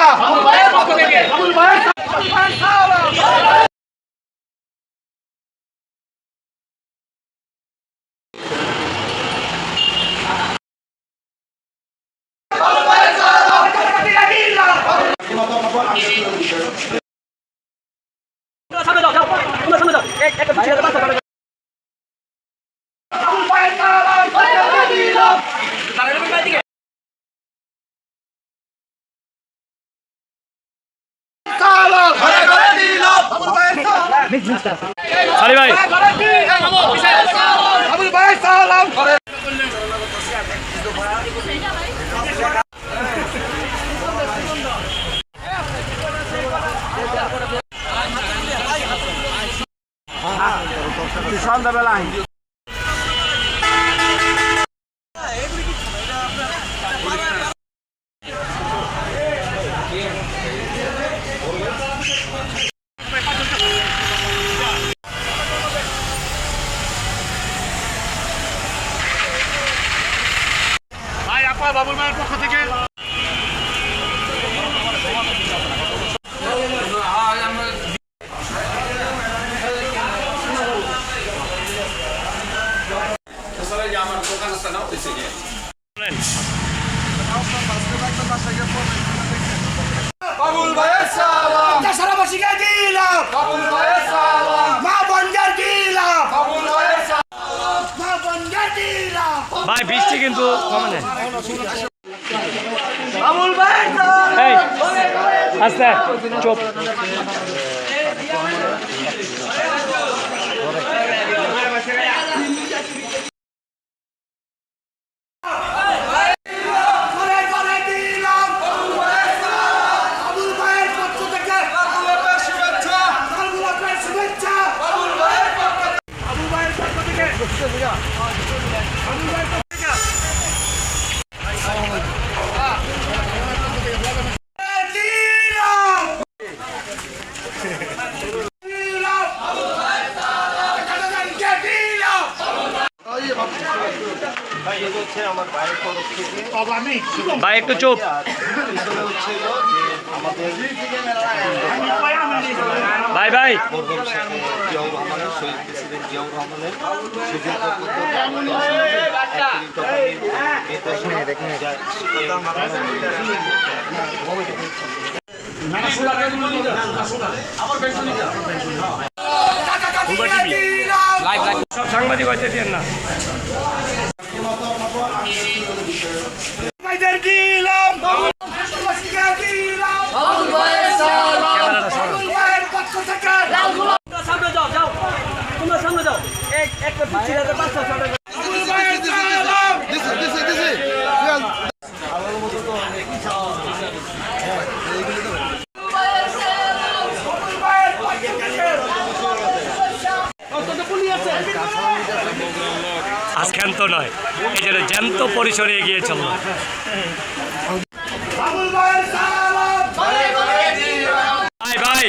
শুভেচ্ছা বাবুল ভাইয়ের সামনে যাও যাও তোমরা সামনে যাও এক একটা পিছিয়ে যাও বাচ্চা বাবুল ভাইয়ের সালাম ঘরে দিলাম সালাম ঘরে ঘরে দিলাম বাবুল ভাইয়ের সালি ভাই। দিলাম বাবুল সালাম ঘরে ভাই বাবুল ভাইয়ের পক্ষ থেকে। বাবুল ভাইয়ের সালাম। সারাবাসীকে দিলাম। বাবুল ভাইয়ের বৃষ্টি কিন্তু কমে নেই বাবুল ভাই এই আস্তে চুপ করে দিলাম বাবুল ভাইয়ের পক্ষ থেকে বাবুল ভাইয়ের শুভেচ্ছা বাবুল ভাইয়ের শুভেচ্ছা বাবুল ভাইয়ের পক্ষ থেকে বাবুল ভাইয়ের পক্ষ থেকে দিলাম দিলাম বাবুল ভাইয়ের সালাম দিলাম ভাই একটু চুপ। ভাই ভাই। সব সাংবাদিক দিয়েন না। সামনে যাও যাও। তোমরা সামনে যাও। এক একটা পিছিয়ে বাচ্চা ছোট বাবুল ভাইয়ের সালাম বাবুল ভাইয়ের পক্ষ থেকে আজখান তো নয়, এই জন্য জ্যান্ত পরিসরে এগিয়ে চলল ভাই ভাই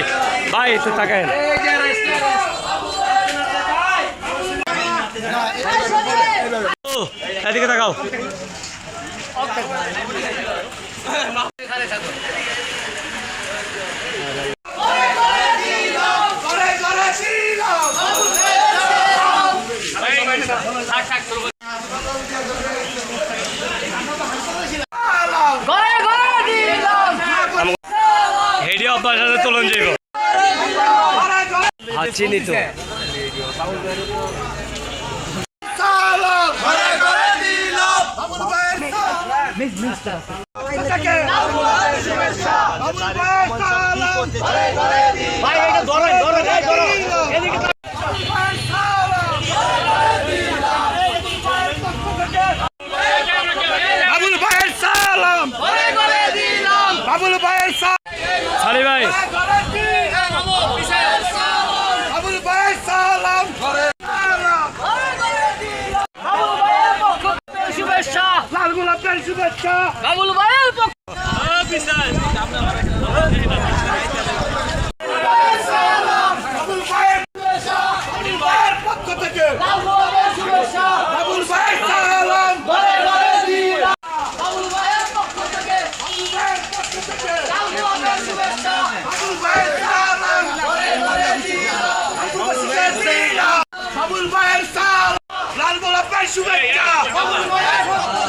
ভাই, একটু তাকায় এদিকে তাকাও করে করে দিলাম হেডি আপনার সাথে তুলন যাইব করে করে আর চিনি তো সালাম করে করে দিলাম বাবুল ভাইয়ের সালাম মিস মিস থেকে বাবুল ভাইয়ের শুভেচ্ছা বাবুল ভাইয়ের সালাম করে করে দিলাম ভাই এটা ধরো ধরো ধরো এদিকে বাবুল ভাইয়ের সালাম। বাবুল সালাম করে করে বাবুল ভাইয়ের সালাম। সালি ভাই শুভেচ্ছা বাবুল ভাইয়ের পক্ষ থেকে Vamos, vai, Sala! Lá no Bola Pé, chuveira! Vamos, vai,